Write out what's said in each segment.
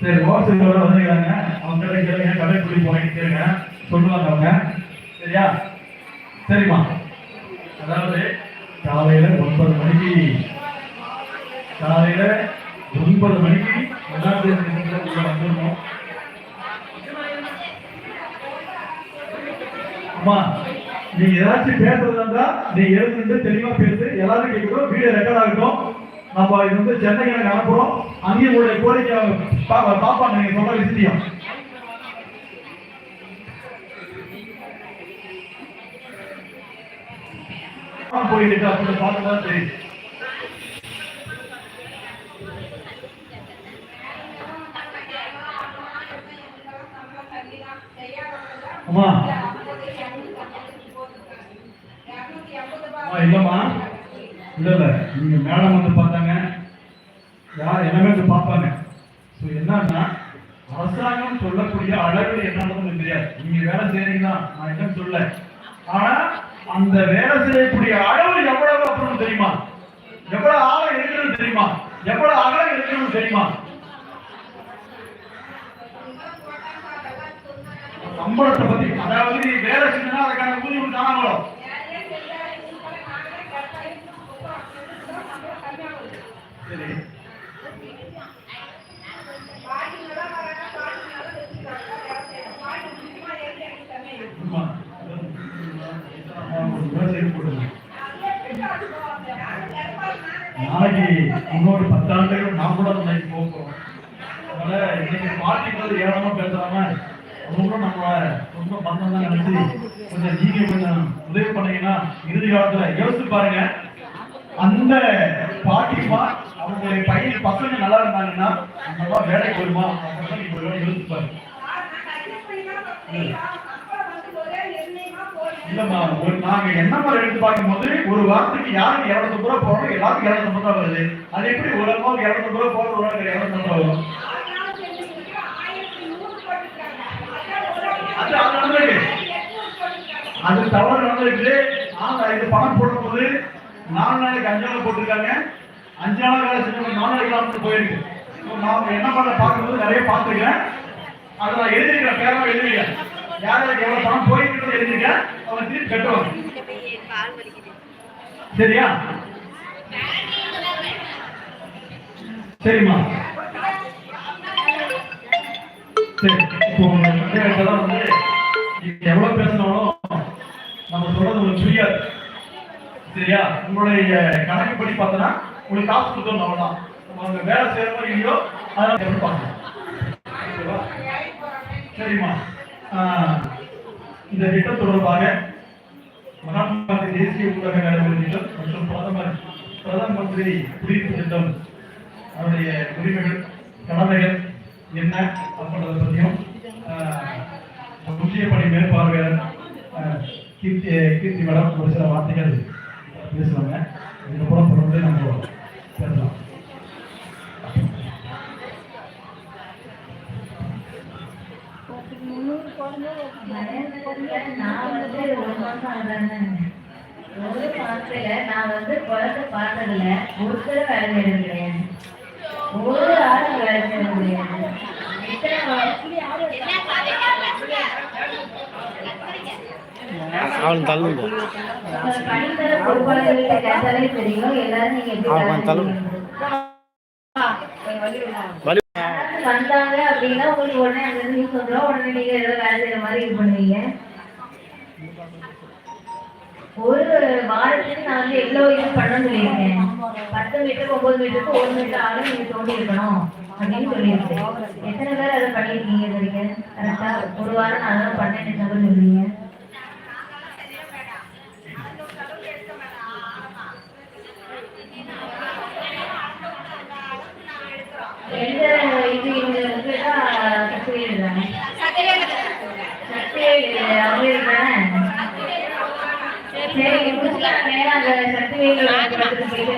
சரி வாட்ஸ்அப்ல வந்துருக்காங்க அவங்க கிட்ட கேளுங்க கடை குடி போனேன்னு கேளுங்க. சொல்லுவாங்க அவங்க. சரியா? சரிம்மா. அதாவது காலையில ஒன்பது மணிக்கு காலையில ஒன்பது மணிக்கு ஒன்றாம் தேதி உள்ள வந்துடணும். அம்மா நீங்க ஏதாச்சும் பேசுறதா இருந்தா நீ எழுந்து தெளிவா பேசு. எல்லாரும் கேட்கணும் வீடியோ ரெக்கார்ட் ஆகட்டும். நம்ம இது வந்து சென்னைக்கு எனக்கு அனுப்புறோம். அங்கேயும் உங்களுடைய கோரிக்கை பாப்பா பாப்பா பாப்பாங்க நீங்க சொல்ற விஷயம் போயிட்டு அப்படி பார்த்து தான் அம்மா. இல்லம்மா. இல்ல இல்ல. நீங்க மேடம் வந்து பார்த்தாங்க. பார்ப்பாங்க. ஸோ என்னன்னா அரசாங்கம் சொல்லக்கூடிய அளவு என்னன்னு உங்களுக்கு தெரியாது. நீங்க வேலை செய்றீங்கன்னா நான் என்ன சொல்ல ஆனா அந்த வேலை செய்யக்கூடிய அளவு எவ்வளவு அப்புறம் தெரியுமா? எவ்வளவு ஆழம் இருக்குன்னு தெரியுமா? எவ்வளவு அகலம் இருக்குன்னு தெரியுமா? சம்பளத்தை பத்தி அதாவது நீ வேலை செஞ்சா அதுக்கான ஊதியம் தானாங்களோ சரி ஆமா. ஆமா, ஒரு வேலை செய்ய போடுங்க. நாளைக்கு இன்னொரு பத்தாண்டுகள் நாம் கூட நாளைக்கு போகிறோம் அதனால இன்னைக்கு பார்ட்டிகள் ஏழாம பேசுறாம அவங்களும் நம்ம ரொம்ப பந்தம் தான் நினைச்சு கொஞ்சம் நீங்க கொஞ்சம் உதவி பண்ணீங்கன்னா இறுதி காலத்துல யோசிச்சு பாருங்க. அந்த பாட்டிமா அவங்களுடைய பையன் பசங்க நல்லா இருந்தாங்கன்னா அந்த வேலைக்கு வருமா ஒரு யோசிச்சு பாருங்க. இல்லம்மா ஒரு நாங்க என்ன மாதிரி எடுத்து பார்க்கும்போது ஒரு வாரத்துக்கு யாருக்கு இருநூத்தி ரூபா போறோம் எல்லாருக்கும் இருநூத்தி ரூபா வருது. அது எப்படி ஒரு அம்மாவுக்கு இருநூத்தி ரூபாய் போறது ஒரு ஆளுக்கு வரும். அது அது நடந்திருக்கு அது தவறு நடந்திருக்கு ஆனா இது பணம் போடும்போது நாலு நாளைக்கு அஞ்சு நாள் போட்டிருக்காங்க. அஞ்சு நாள் வேலை செஞ்சவங்க நாலு நாளைக்கு தான் போயிருக்கு நான் என்ன பண்ண பார்க்கும்போது நிறைய பார்த்துருக்கேன். அதை நான் எழுதிருக்கேன் பேரெல்லாம் எழுதிருக்கேன் யார் எவ்வளோ பணம் போயிருக்கிறது எழுதிருக்கேன் அவங்க திருப்பி கட்டுவாங்க சரியா? சரிம்மா. சரி இப்போ சந்தேகத்தெல்லாம் வந்து நீங்க எவ்வளவு பேசினாலும் நம்ம சொல்றது உங்களுக்கு புரியாது. சரியா? உங்களுடைய கணக்குப்படி பார்த்தோன்னா உங்களுக்கு காசு கொடுத்தோம் அவ்வளவுதான். உங்க வேலை செய்யற மாதிரி இல்லையோ அதெல்லாம்? சரிம்மா. இந்த திட்டம் தொடர்பாக மகாத்மா தேசிய ஊடக நடைமுறை திட்டம் மற்றும் பிரதமர் பிரதம மந்திரி குடியிருப்பு திட்டம் அவருடைய உரிமைகள் கடமைகள் என்ன அப்படின்றத பற்றியும் ஆஹ், முக்கிய பணி மேற்பார்வையாளர் கீர்த்தி கீர்த்தி மேடம் ஒரு சில வார்த்தைகள் பேசுவாங்க. இதுக்கப்புறம் தொடர்ந்து நம்ம நான் வந்து ஒரு மாசம் ஒரு மாசத்துல நான் வந்து குழந்தை பார்த்ததில்ல ஒருத்தர் வேலை செய்யறது கிடையாது ஒரு ஆள் வேலை செய்யறது கிடையாது அவன் தள்ளுங்க. கேட்டாலே தெரியும் எல்லாரும் நீங்க வந்தாங்க அப்படின்னா உங்களுக்கு உடனே நியூஸ் வந்துடும் உடனே நீங்க ஏதாவது வேலை செய்யற மாதிரி இது பண்ணுவீங்க. ஒரு வாரத்துக்கு நான் வந்து எவ்வளவு இது பண்ணணும்னு சொல்லியிருக்கேன். பத்து மீட்டருக்கு ஒன்பது மீட்டருக்கு ஒரு மீட்டர் ஆளும் நீங்க தோண்டி இருக்கணும் அப்படின்னு சொல்லியிருக்கேன். எத்தனை பேர் அதை பண்ணியிருக்கீங்க இது வரைக்கும்? கரெக்டா ஒரு வாரம் நான் அதெல்லாம் பண்ணேன் எத்தனை எந்த இது இங்க உங்கள்கிட்ட சக்தி அவங்க சரி முடிச்சுக்கலாம் நேரம் அந்த சர்டிஃபிகேட்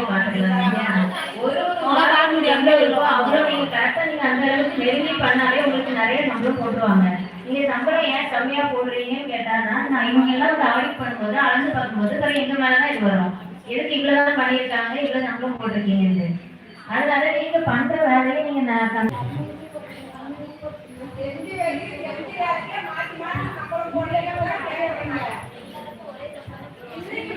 மாட்டலாம் ஒரு மோதாரனுடைய இருக்கோ அவ்வளோ நீங்கள் கரெக்டாக நீங்கள் அந்த அளவுக்கு நெருங்கி பண்ணாலே உங்களுக்கு நிறைய சம்பளம் போட்டுருவாங்க. நீங்கள் சம்பளம் ஏன் கம்மியாக போடுறீங்கன்னு கேட்டானா நான் இவங்க எல்லாம் ஒரு பண்ணும்போது அளந்து பார்க்கும்போது சரி எங்கள் மேலே தான் இது வரும். எதுக்கு இவ்வளோ தான் இவ்வளோ சம்பளம் போட்டிருக்கீங்கன்னு அதனால நீங்க பண்ற வேலையை நீங்க நான்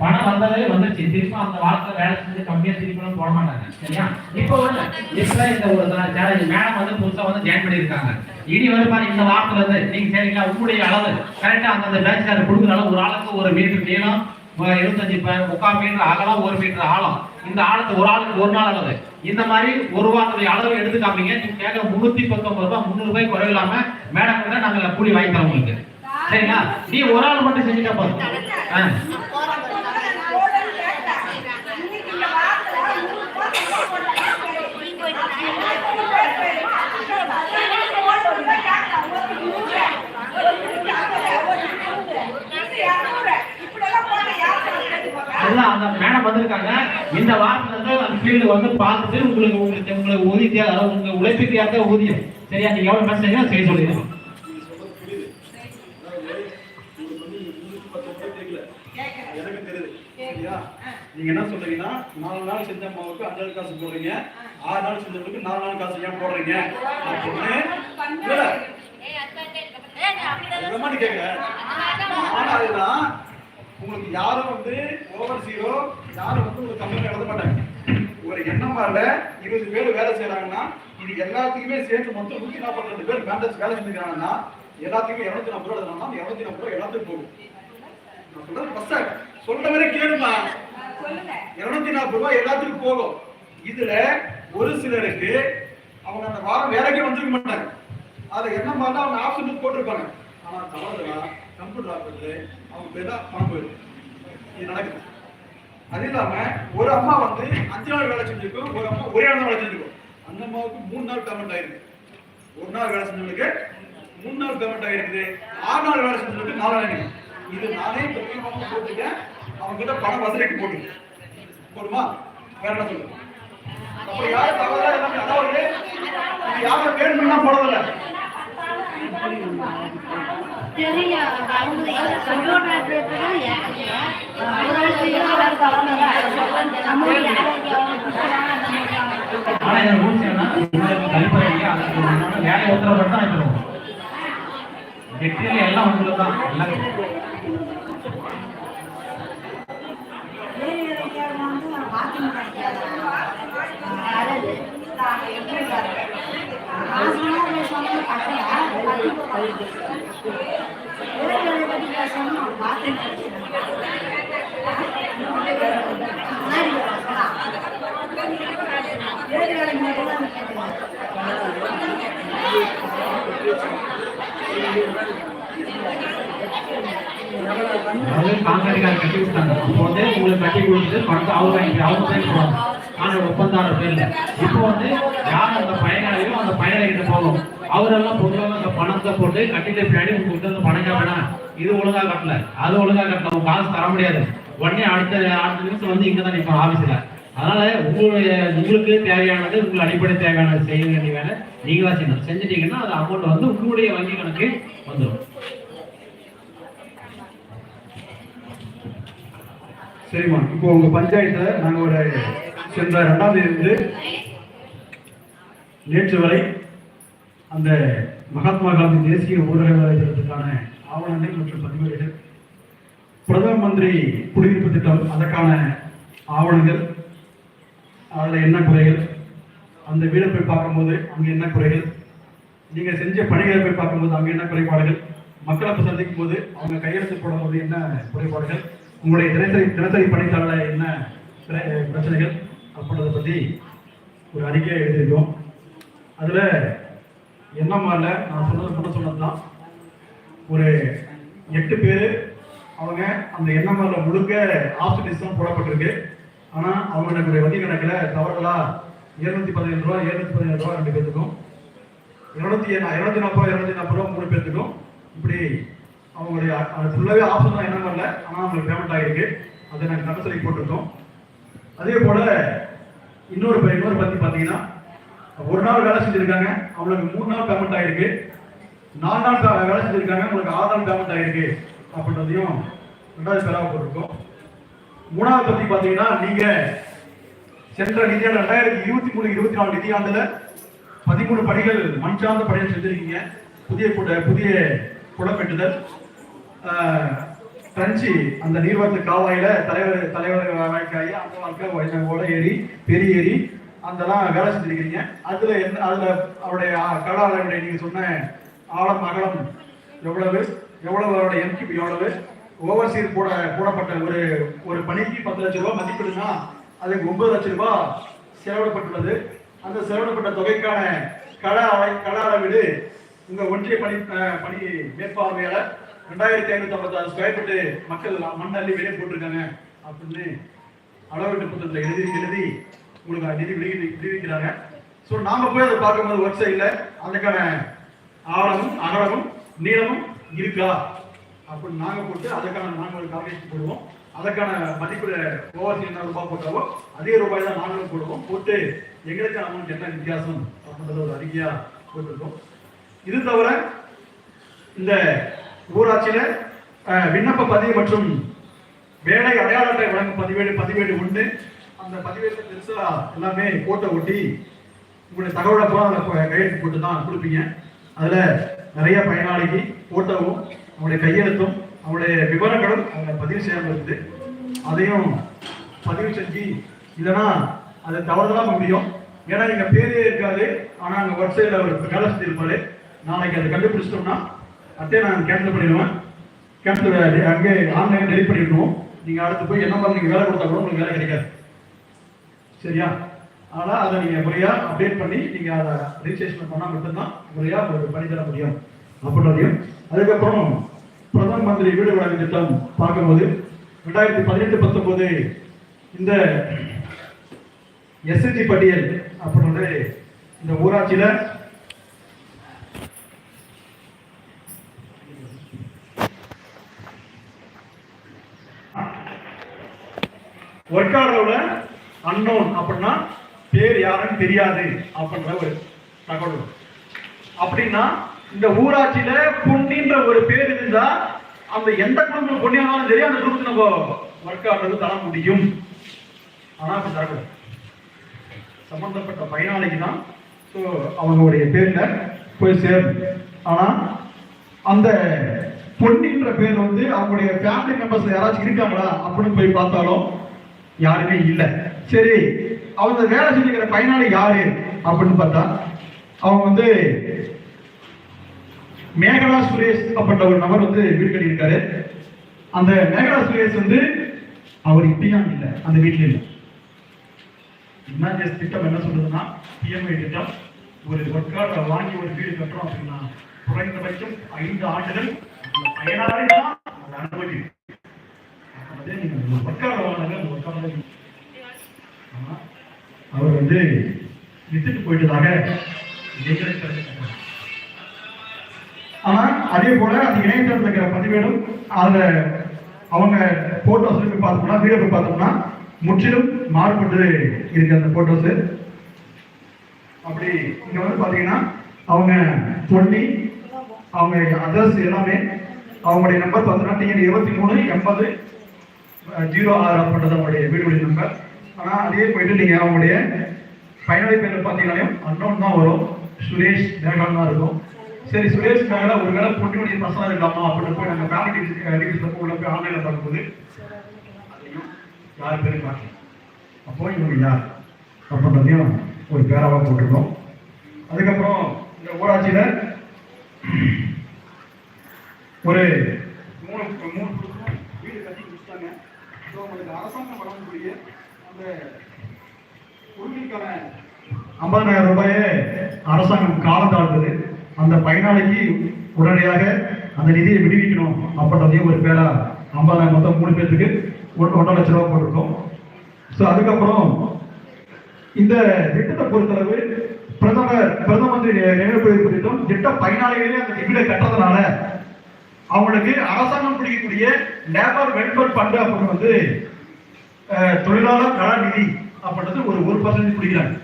பணம் வந்ததே வந்துருச்சு. திரும்ப அந்த வாரத்துல வேலை செஞ்சு கம்மியா திருப்பணும் போட மாட்டாங்க. சரியா? இப்போ வந்து இந்த ஒரு மேடம் வந்து புதுசா வந்து ஜாயின் பண்ணியிருக்காங்க. இனி வருமா இந்த வாரத்துல இருந்து நீங்க சரிங்களா? உங்களுடைய அளவு கரெக்டா அந்தந்த பேச்சுக்காரர் கொடுக்குற அளவு ஒரு ஆளுக்கு ஒரு மீட்டர் நீளம் இருபத்தஞ்சு முக்கால் மீட்டர் அகலம் ஒரு மீட்டர் ஆழம். இந்த ஆழத்து ஒரு ஆளுக்கு ஒரு நாள் அளவு. இந்த மாதிரி ஒரு வாரத்துடைய அளவு எடுத்து காமிங்க நீங்க கேட்க முன்னூத்தி பத்தொன்பது ரூபாய் முந்நூறு ரூபாய் குறைவில்லாம மேடம் கூட நாங்க கூலி வாங்கி தரோம் உங்களுக்கு. சரிங்களா? நீ ஒரு ஆள் மட்டும் செஞ்சுட்டா போதும். வந்திருக்காங்க இந்த வாரத்துல இருந்து அந்த ஃபீல்டு வந்து பார்த்துட்டு உங்களுக்கு உங்களுக்கு உங்களுக்கு ஊதிய அதாவது உங்க உழைப்புக்கு ஏற்ற ஊதியம் சரியா நீங்க எவ்வளவு பேசுறீங்க செய்ய சொல்லிடுங்க எனக்கு தெரியுது சரியா நீங்க என்ன சொல்றீங்கன்னா நாலு நாள் செஞ்ச அம்மாவுக்கு அஞ்சு நாள் காசு போடுறீங்க ஆறு நாள் செஞ்சவங்களுக்கு நாலு நாள் காசு ஏன் போடுறீங்க அப்படின்னு கேட்கல ஆனா அதுதான் உங்களுக்கு யாரும் வந்து ஓவர் ஜீரோ யாரும் வந்து உங்களுக்கு கம்பெனி எழுத மாட்டாங்க. ஒரு எண்ணமால இருபது பேர் வேலை செய்யறாங்கன்னா இது எல்லாத்துக்குமே சேர்த்து மொத்தம் நூத்தி நாற்பத்தி ரெண்டு பேர் பேண்டஸ் வேலை செஞ்சுக்கிறாங்கன்னா எல்லாத்துக்குமே இருநூத்தி நாற்பது ரூபா எழுதணும்னா இருநூத்தி நாற்பது ரூபா எல்லாத்துக்கும் போகும். நான் சொல்றது ஃபர்ஸ்ட் சொல்ற வரை கேளுமா? இருநூத்தி நாற்பது ரூபாய் எல்லாத்துக்கும் போகும். இதுல ஒரு சிலருக்கு அவங்க அந்த வாரம் வேலைக்கே வந்திருக்க மாட்டாங்க. அதுல என்ன மாதிரி அவங்க ஆப்ஷன் போட்டிருப்பாங்க. ஆனா தவறுதலா கம்ப்யூட்டர் ஆப்ரேட்டர் அவங்க பேர் தான் பணம் போயிடும் இது நடக்குது. அது இல்லாம ஒரு அம்மா வந்து அஞ்சு நாள் வேலை செஞ்சிருக்கும் ஒரு அம்மா ஒரே நாள் வேலை செஞ்சிருக்கும். அந்த அம்மாவுக்கு மூணு நாள் பேமெண்ட் ஆயிருக்கு. ஒரு நாள் வேலை செஞ்சவங்களுக்கு மூணு நாள் பேமெண்ட் ஆயிருக்குது. ஆறு நாள் வேலை செஞ்சவங்களுக்கு நாலு நாள் இது நானே பிரத்யேகமாக போட்டுட்டேன் அவங்க கிட்ட பணம் வசதிக்கு போட்டு போடுமா வேற என்ன சொல்லுங்க அப்புறம் யாரும் தவறா எல்லாமே அதாவது யாரும் வேணும்னா போடவில்லை ஆனா இந்த ரூல்ஸ் என்ன உங்களுக்கு வேலை உத்தரவு தான் இருக்கணும் வெற்றியில எல்லாம் உங்களுக்கு தான் எல்லாம் அதாவது காங்கிரீட் கட்டி விட்டாங்க இப்போ வந்து உங்களுக்கு கட்டி கொடுத்து பணத்தை அவங்க அவங்க ஆனால் ஒப்பந்தாரர் பேர்ல இப்போ வந்து யார் அந்த பயனாளியோ அந்த பயனாளிகிட்ட போகும் அவரெல்லாம் பொதுவாக அந்த பணத்தை போட்டு கட்டிட்டு பின்னாடி உங்களுக்கு வந்து பணம் வேணாம் இது ஒழுங்கா கட்டல. அது ஒழுங்கா கட்டல. உங்க காசு தர முடியாது. உடனே அடுத்த அடுத்த நிமிஷம் வந்து இங்க தான் நிற்போம் ஆபீஸ்ல அதனால உங்களுடைய உங்களுக்கு தேவையானது உங்களுக்கு அடிப்படை தேவையானது செய்ய வேண்டிய வேலை நீங்க தான் செய்யணும். செஞ்சுட்டீங்கன்னா அது அமௌண்ட் வந்து உங்களுடைய வங்கி கணக்கு வந்துடும் சரிம்மா இப்போ உங்க பஞ்சாயத்துல நாங்க ஒரு சென்ற இரண்டாம் தேதியிலிருந்து இருந்து நேற்று வரை அந்த மகாத்மா காந்தி தேசிய ஊரக வேலை திட்டத்துக்கான ஆவணங்கள் மற்றும் பதிவேடுகள் பிரதம மந்திரி குடியிருப்பு திட்டம் அதற்கான ஆவணங்கள் அதில் என்ன குறைகள் அந்த வீடை போய் பார்க்கும்போது அங்கே என்ன குறைகள் நீங்கள் செஞ்ச பணிகளை போய் பார்க்கும்போது அங்கே என்ன குறைபாடுகள் மக்களை போய் சந்திக்கும் போது அவங்க கையெழுத்து போடும்போது என்ன குறைபாடுகள் உங்களுடைய தினசரி தினசரி பணித்தாளில் என்ன பிரச்சனைகள் அப்படின்றத பற்றி ஒரு அறிக்கையை எழுதியிருக்கோம். அதில் என்ன மாதிரில நான் சொன்னது முன்ன சொன்னதுதான். ஒரு எட்டு பேர் அவங்க அந்த எண்ணமரில் முழுக்க ஆப்ஷனிஸ் தான் போடப்பட்டிருக்கு. ஆனால் அவங்களுடைய வங்கி கணக்கில் தவறுகளாக இருநூத்தி பதினேழு ரூபா இருநூத்தி பதினேழு ரூபா ரெண்டு பேர்த்துக்கும் இருநூத்தி இருநூத்தி நாற்பது ரூபா இருநூத்தி நாற்பது ரூபா மூணு பேர்த்துக்கும் இப்படி அவங்களுடைய அ- அது ஃபுல்லாவே ஆப்ஷன் தான் என்ன பண்ணல ஆனால் அவங்களுக்கு பேமெண்ட் ஆகிருக்கு அதை நாங்கள் கட்டசரி போட்டிருக்கோம். அதே போல இன்னொரு இன்னொரு பத்தி பாத்தீங்கன்னா ஒரு நாள் வேலை செஞ்சிருக்காங்க அவங்களுக்கு மூணு நாள் பேமெண்ட் ஆயிருக்கு. நாலு நாள் வேலை செஞ்சிருக்காங்க உங்களுக்கு ஆறு நாள் பேமெண்ட் ஆயிருக்கு அப்படின்றதையும் ரெண்டாவது பேராக போட்டிருக்கோம். மூணாவது பத்தி பாத்தீங்கன்னா நீங்க சென்ற நிதியாண்டு ரெண்டாயிரத்தி இருபத்தி மூணு இருபத்தி நாலு நிதியாண்டுல பதிமூணு பணிகள் மண் சார்ந்த பணிகள் செஞ்சிருக்கீங்க. புதிய புதிய குளம் தஞ்சி அந்த நீர்வரத்து காவாயில தலைவர் தலைவர் வாய்க்காயி அந்த வாழ்க்கை ஓட ஏறி பெரிய ஏறி அதெல்லாம் வேலை செஞ்சிருக்கிறீங்க. அதுல என்ன அதுல அவருடைய கடாளுடைய நீங்க சொன்ன ஆழம் அகலம் எவ்வளவு? எவ்வளவு அவருடைய எம்கிபி எவ்வளவு? ஓவர்சீர் போட போடப்பட்ட ஒரு ஒரு பணிக்கு பத்து லட்சம் ரூபாய் மதிப்பிடுனா அதுக்கு ஒன்பது லட்சம் ரூபாய் செலவிடப்பட்டுள்ளது. அந்த செலவிடப்பட்ட தொகைக்கான கட அளை கட அளவீடு உங்க ஒன்றிய பணி பணி மேற்பார்வையாளர் ரெண்டாயிரத்தி ஐநூத்தி ஐம்பத்தாறு ஸ்கொயர் ஃபீட்டு மக்கள் மண் அள்ளி வெளியே போட்டிருக்காங்க. அப்படின்னு அளவீட்டு புத்தகத்தில் எழுதி எழுதி உங்களுக்கு நிதி விடுவி விடுவிக்கிறாங்க ஸோ நாம போய் அதை பார்க்கும்போது ஒர்க் சைடில் அதுக்கான ஆழமும் அகலமும் நீளமும் இருக்கா? அப்படின்னு நாங்கள் போட்டு அதுக்கான நாங்கள் ஒரு கால்குலேஷன் போடுவோம். அதற்கான மதிப்புல ஓவர்சி என்ன ரூபாய் போட்டாவோ அதே ரூபாய் தான் நாங்களும் போடுவோம். போட்டு எங்களுக்கான அமௌண்ட் என்ன வித்தியாசம் அப்படின்றத ஒரு அறிக்கையா போட்டிருக்கோம். இது தவிர இந்த ஊராட்சியில விண்ணப்ப பதிவு மற்றும் வேலை அடையாள அட்டை வழங்கும் பதிவேடு பதிவேடு உண்டு. அந்த பதிவேடு பெருசா எல்லாமே போட்டோ ஒட்டி உங்களுடைய தகவலை போல அதில் கையெழுத்து போட்டு தான் கொடுப்பீங்க. அதுல நிறைய பயனாளிக்கு போட்டோவும் அவங்களுடைய கையெழுத்தும் அவங்களுடைய விவரங்களும் அவங்க பதிவு செய்யாமல் இருக்குது அதையும் பதிவு செஞ்சு இல்லைன்னா அதை தவறுதலாக முடியும். ஏன்னா எங்கள் பேரே இருக்காது. ஆனா அங்க வெப்சைட்ல ஒரு வேலை செஞ்சிருப்பாரு. நாளைக்கு அதை கண்டுபிடிச்சிட்டோம்னா அதே நான் கேன்சல் பண்ணிடுவேன். கேன்சல் அங்கே ஆன்லைன் டெலிட் பண்ணிடுவோம். நீங்கள் அடுத்து போய் என்ன மாதிரி நீங்கள் வேலை கொடுத்தா கூட உங்களுக்கு வேலை கிடைக்காது. சரியா? ஆனால் அதை நீங்கள் முறையாக அப்டேட் பண்ணி நீங்கள் அதை ரிஜிஸ்ட்ரேஷன் பண்ணால் மட்டும்தான் முறையாக ஒரு பணி தர முடியும். அப்படின்றதையும் அதுக்கப்புறம் பிரதம மந்திரி வீடு வழங்கு திட்டம் பார்க்கும்போது ரெண்டாயிரத்தி பதினெட்டு பத்தொம்போது இந்த எஸ்எஸ்டி பட்டியல் அப்படின்னு இந்த ஊராட்சியில் ஒர்க் ஆர்டரோட அன்னோன் அப்படின்னா பேர் யாருன்னு தெரியாது அப்படின்ற ஒரு தகவல். அப்படின்னா இந்த ஊராட்சியில பொன்னின்ற ஒரு பேர் இருந்தா அந்த எந்த குடும்பம் பொன்னியானாலும் சரி அந்த குடும்பத்தை நம்ம ஒர்க் ஆடுறது தர முடியும். ஆனா அப்படி தரக்கூடாது. சம்பந்தப்பட்ட பயனாளிக்கு தான். ஸோ அவங்களுடைய பேர்ல போய் சேரும் ஆனா அந்த பொன்னின்ற பேர் வந்து அவங்களுடைய ஃபேமிலி மெம்பர்ஸ் யாராச்சும் இருக்காங்களா அப்படின்னு போய் பார்த்தாலும் யாருமே இல்லை. சரி அவங்க வேலை செஞ்சுக்கிற பயனாளி யாரு? அப்படின்னு பார்த்தா அவங்க வந்து மேகலா சுரேஷ் அப்படின்ற ஒரு நபர் வந்து வீடு கட்டியிருக்காரு. அந்த மேகலா சுரேஷ் வந்து அவர் இப்படியும் இல்லை அந்த வீட்டில் இல்லை. என்ன திட்டம் என்ன சொல்றதுன்னா பிஎம்ஐ திட்டம். ஒரு ஒர்க்கார்டை வாங்கி ஒரு வீடு கட்டுறோம் அப்படின்னா குறைந்தபட்சம் ஐந்து ஆண்டுகள் பயனாளி தான் அனுபவிக்கும் அதே நீங்க ஒரு அவர் வந்து வித்துட்டு போயிட்டதாக ஆனா அதே போல அந்த இணையத்தில் இருக்கிற பதிவேடும் அதுல அவங்க போட்டோஸ் போய் பார்த்தோம்னா வீடியோ போய் பார்த்தோம்னா முற்றிலும் மாறுபட்டு இருக்கு அந்த போட்டோஸ் அப்படி இங்க வந்து பாத்தீங்கன்னா அவங்க பொன்னி அவங்க அட்ரஸ் எல்லாமே அவங்களுடைய நம்பர் பார்த்தோம்னா டிஎன் இருபத்தி மூணு எண்பது ஜீரோ ஆறு அப்படின்றது அவங்களுடைய வீடுடைய நம்பர் ஆனால் அதே போயிட்டு நீங்கள் அவங்களுடைய பயனாளி பேர் பார்த்தீங்கன்னாலும் அன்னோன் தான் வரும். சுரேஷ் மேகான் தான் இருக்கும். சரி சுரேஷ் மேகலா ஒரு வேளை பொண்ணுடைய பசங்க இருக்கலாமா அப்படின்னு போய் நாங்கள் ஃபேமிலி டீட்டெயில்ஸ் உள்ள போய் ஆன்லைனில் பார்க்கும்போது யார் பேரும் காட்டல அப்போ இவங்க யார்? அப்படின்றதையும் ஒரு பேராவாக போட்டிருக்கோம். அதுக்கப்புறம் இந்த ஊராட்சியில் ஒரு மூணு மூணு வீடு கட்டி முடிச்சிட்டாங்க. ஸோ உங்களுக்கு அரசாங்கம் வழங்கக்கூடிய அந்த உரிமைக்கான ஐம்பதாயிரம் ரூபாயை அரசாங்கம் காலம் தாழ்ந்தது. அந்த பயனாளிக்கு உடனடியாக அந்த நிதியை விடுவிக்கணும் அப்படின்றதையும் ஒரு பேரா ஐம்பதாயிரம் மொத்தம் மூணு பேர்த்துக்கு ஒரு ஒன்றரை லட்ச ரூபா போட்டிருக்கோம். ஸோ அதுக்கப்புறம் இந்த திட்டத்தை பொறுத்தளவு பிரதமர் பிரதம மந்திரி நினைவு திட்டம் திட்ட பயனாளிகளே அந்த வீடை கட்டுறதுனால அவங்களுக்கு அரசாங்கம் பிடிக்கக்கூடிய லேபர் வெல்ஃபேர் ஃபண்ட் அப்படின்னு வந்து தொழிலாளர் கலாநிதி நிதி அப்படின்றது ஒரு ஒரு பர்சன்டேஜ் பிடிக்கிறாங்க.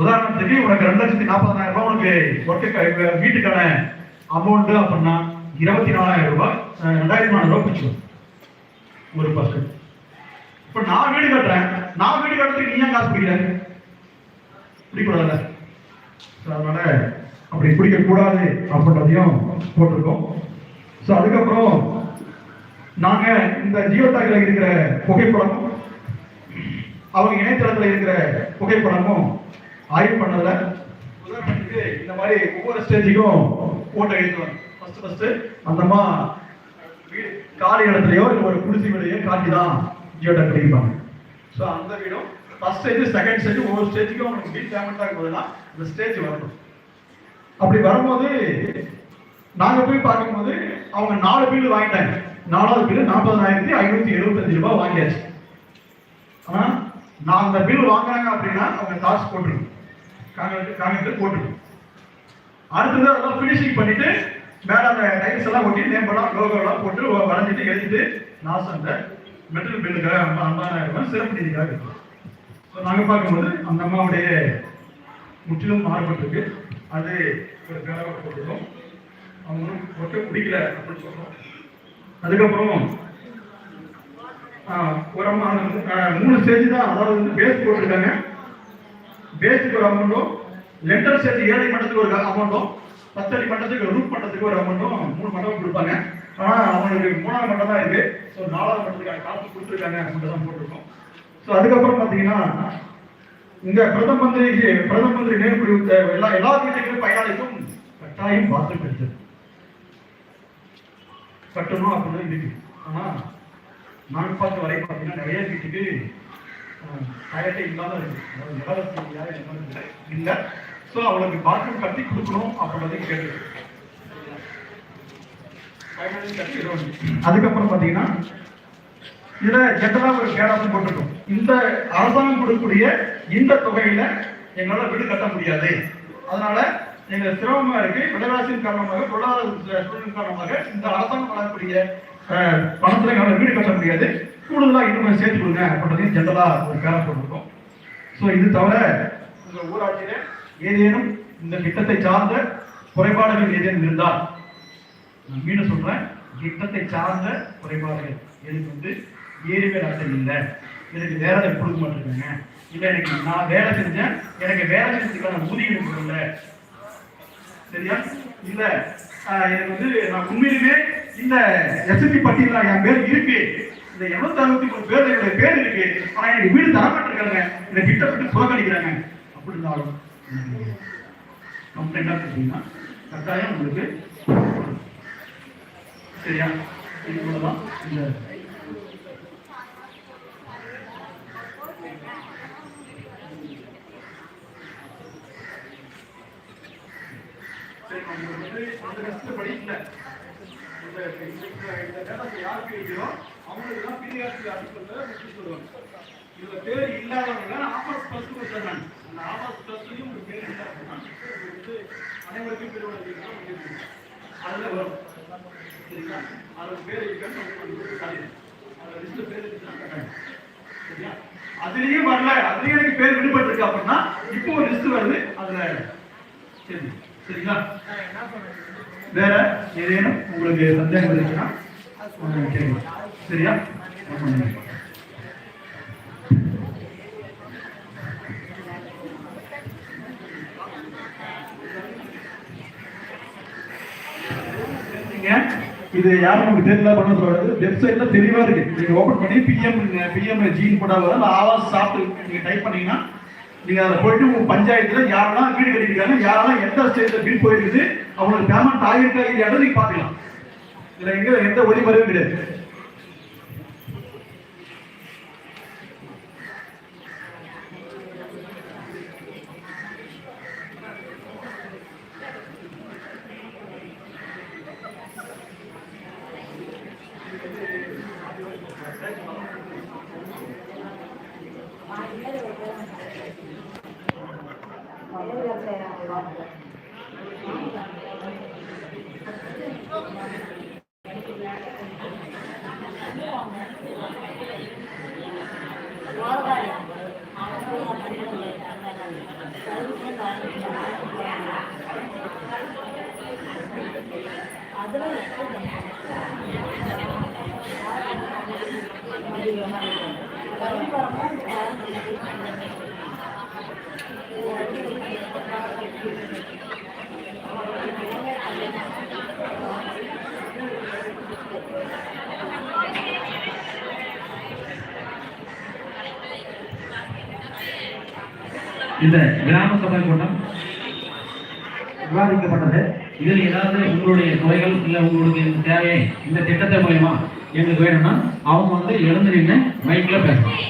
உதாரணத்துக்கு உனக்கு ரெண்டு லட்சத்தி நாற்பதாயிரம் ரூபாய் உனக்கு ஒர்க்கு வீட்டுக்கான அமௌண்ட் அப்படின்னா இருபத்தி நாலாயிரம் ரூபாய் ரெண்டாயிரத்தி நாலு ரூபாய் பிடிச்சிடும் ஒரு பர்சன்ட் இப்போ நான் வீடு கட்டுறேன். நான் வீடு கட்டுறதுக்கு நீ ஏன் காசு பிடிக்கிறேன் பிடிக்கூடாதுல்ல. அதனால அப்படி பிடிக்கக்கூடாது அப்படின்றதையும் போட்டிருக்கோம். ஸோ அதுக்கப்புறம் நாங்கள் இந்த ஜியோ டாக்ல இருக்கிற புகைப்படமும் அவங்க இணையதளத்தில் இருக்கிற புகைப்படமும் ஆய்வு பண்ணதில் உதாரணத்துக்கு இந்த மாதிரி ஒவ்வொரு ஸ்டேஜுக்கும் ஃபோட்டோ எடுத்துவாங்க ஃபர்ஸ்ட் ஃபர்ஸ்ட் அந்தமா வீடு காலி இடத்துலையோ இல்லை ஒரு குடிசை வீடையோ காட்டி தான் ஜியோ டாக் எடுப்பாங்க ஸோ அந்த வீடும் ஃபர்ஸ்ட் ஸ்டேஜ் செகண்ட் ஸ்டேஜ் ஒவ்வொரு ஸ்டேஜுக்கும் அவங்களுக்கு பில் பேமெண்ட் ஆகும் போதுனா அந்த ஸ்டேஜ் வரணும் அப்படி வரும்போது நாங்க போய் பார்க்கும்போது அவங்க நாலு பில்லு வாங்கிட்டாங்க. நாலாவது பில்லு நாற்பதாயிரத்தி ஐநூத்தி எழுபத்தஞ்சு ரூபாய் வாங்கியாச்சு. ஆனா நான் அந்த பில் வாங்குறாங்க அப்படின்னா அவங்க காசு போட்டுருக்கும் காங்கிரஸ் காங்கிரஸ் போட்டுருக்கும் அடுத்தது அதெல்லாம் ஃபினிஷிங் பண்ணிட்டு மேல அந்த டைல்ஸ் எல்லாம் ஒட்டி நேம் லோகோ எல்லாம் போட்டு வரைஞ்சிட்டு எழுதிட்டு நாசம் அந்த மெட்டல் பில்லுக்காக ஐம்பதாயிரம் இருக்கும் சிறப்பு நிதிக்காக இருக்கும் ஸோ நாங்கள் பார்க்கும்போது அந்த அம்மாவுடைய முற்றிலும் மாறுபட்டிருக்கு. அது ஒரு பேராக போட்டிருக்கோம் அவங்க ஒட்ட பிடிக்கல அப்படின்னு சொன்னோம். அதுக்கப்புறம் ஆஹ், வந்து, மூணு ஸ்டேஜ் தான் அதாவது வந்து பேஸ் போட்டிருக்காங்க. பேஸுக்கு ஒரு அமௌண்ட்டும் லெட்டர் சேர்த்து ஏழை மட்டத்துக்கு ஒரு அமௌண்ட்டும் பத்தடி மட்டத்துக்கு ரூட் மட்டத்துக்கு ஒரு அமௌண்ட்டும் மூணு மட்டம் கொடுப்பாங்க. ஆனால் அவங்களுக்கு மூணாவது மட்டம் தான் இருக்கு ஸோ நாலாவது மட்டத்துக்கான காசு கொடுத்துருக்காங்க அப்படின்னு தான் போட்டிருக்கோம். ஸோ அதுக்கப்புறம் பார்த்தீங்கன்னா இந்த பிரதம மந்திரி பிரதம மந்திரி நேர்குடி எல்லா எல்லா வீட்டுக்கும் பயனாளிக்கும் கட்டாயம் பாத்திரம் கிடைச்சது கட்டணும் அப்படின்னு இருக்கு ஆனா நான் பார்த்த வரை பார்த்தீங்கன்னா நிறைய வீட்டுக்கு டயட்டே இல்லாத இருக்கு. அதாவது இலவச யாரும் ஸோ அவளுக்கு பாத்ரூம் கட்டி கொடுக்கணும் அப்படின்றது கேட்டு அதுக்கப்புறம் பார்த்தீங்கன்னா இதை ஜென்ரலாக ஒரு கேடாசம் போட்டிருக்கோம். இந்த அரசாங்கம் கொடுக்கக்கூடிய இந்த தொகையில எங்களால் வீடு கட்ட முடியாது. அதனால எங்க சிரமமா இருக்கு விலைவாசியின் காரணமாக பொருளாதார சூழலின் காரணமாக இந்த அரசாங்கம் வழங்கக்கூடிய அஹ், பணத்துல வீடு கட்ட முடியாது. கூடுதலா இன்னும் சேர்த்து கொடுங்க அப்படின்றதையும் ஜெனரலா ஒரு கேட போட்டிருக்கோம் ஸோ இது தவிர உங்கள் ஊராட்சியில ஏதேனும் இந்த திட்டத்தை சார்ந்த குறைபாடுகள் ஏதேனும் இருந்தால் நான் மீண்டும் சொல்றேன் திட்டத்தை சார்ந்த குறைபாடுகள் எனக்கு வந்து ஏறிவேல் அட்டை இல்லை. எனக்கு வேலை கொடுக்க மாட்டேங்க இல்லை எனக்கு நான் வேலை செஞ்சேன் எனக்கு வேலை செஞ்சதுக்கான ஊதியம் கொடுக்கல சரியா? இல்ல. எனக்கு வந்து நான் உண்மையிலுமே இந்த எஸ்எஸ்சி பட்டியல என் பேர் இருக்கு. இந்த இருநூத்தி அறுபத்தி மூணு பேர் என்னுடைய பேர் இருக்கு. ஆனா எனக்கு வீடு தரமாட்டிருக்காங்க மாட்டேங்கிறாங்க. கிட்ட விட்டு புறக்கணிக்கிறாங்க. அப்படின்னாலும் கம்ப்ளைண்டா கொடுத்தீங்கன்னா கட்டாயம் உங்களுக்கு சரியா? இது போலதான் இந்த சரி, நம்ம வந்து அந்த கஷ்டப்படி இல்ல. இந்த இந்த- இந்த வேலைக்கு யாருக்கு இருக்கிறோ, அவங்களுக்கு தான் PRC ஆபீஸ்ல முக்கிய சொல்லுவாங்க. இதுல பேர் இல்லாதவங்க ஆபாஸ் பிளஸ் கொடுத்தாங்க அந்த ஆபாஸ் பிளஸ்லயும் ஒரு பேர் இல்லை வந்து அனைவருக்கும் பெருவடை அதுல வரும் சரிங்களா அதுல பேர் இருக்கான்னு உங்களுக்கு காட்டுறேன். பேர் சரியா அதுலயும் வரல அதுலயும் எனக்கு பேர் விடுபட்டு இருக்கு அப்படின்னா இப்போ ஒரு லிஸ்ட் வருது அதுல சரி சரிங்களா? வேற ஏதேனும் உங்களுக்கு சந்தேகம் இருந்துச்சுன்னா கேட்கலாம் சரியா? இது யாரும் உங்களுக்கு தெரியல பண்ண சொல்றது வெப்சைட்ல தெளிவா இருக்கு. நீங்க ஓபன் பண்ணி பிஎம் பிஎம் ஜீன் போட்டா வரும். ஆவாஸ் சாப்பிட்டு நீங்க டைப் பண்ணீங்கன்னா நீங்க அதில் போயிட்டு உங்க பஞ்சாயத்துல யாரெல்லாம் வீடு கட்டிருக்காங்க யாரெல்லாம் எந்த ஸ்டேஜ்ல பில் போயிருக்குது அவங்களுக்கு பேமெண்ட் ஆகிருக்கா இல்லையான்னு நீங்க பாத்துக்கலாம் இதுல எங்க எந்த ஒளிமறைவும் கிடையாது. Thank you. இந்த கிராம சபை கூட்டம் விவாதிக்கப்பட்டது. இதில் ஏதாவது உங்களுடைய குறைகள் இல்லை உங்களுடைய தேவையை இந்த திட்டத்தை மூலயமா எங்களுக்கு வேணும்னா அவங்க வந்து எழுந்து நின்று மைக்கில் பேசணும்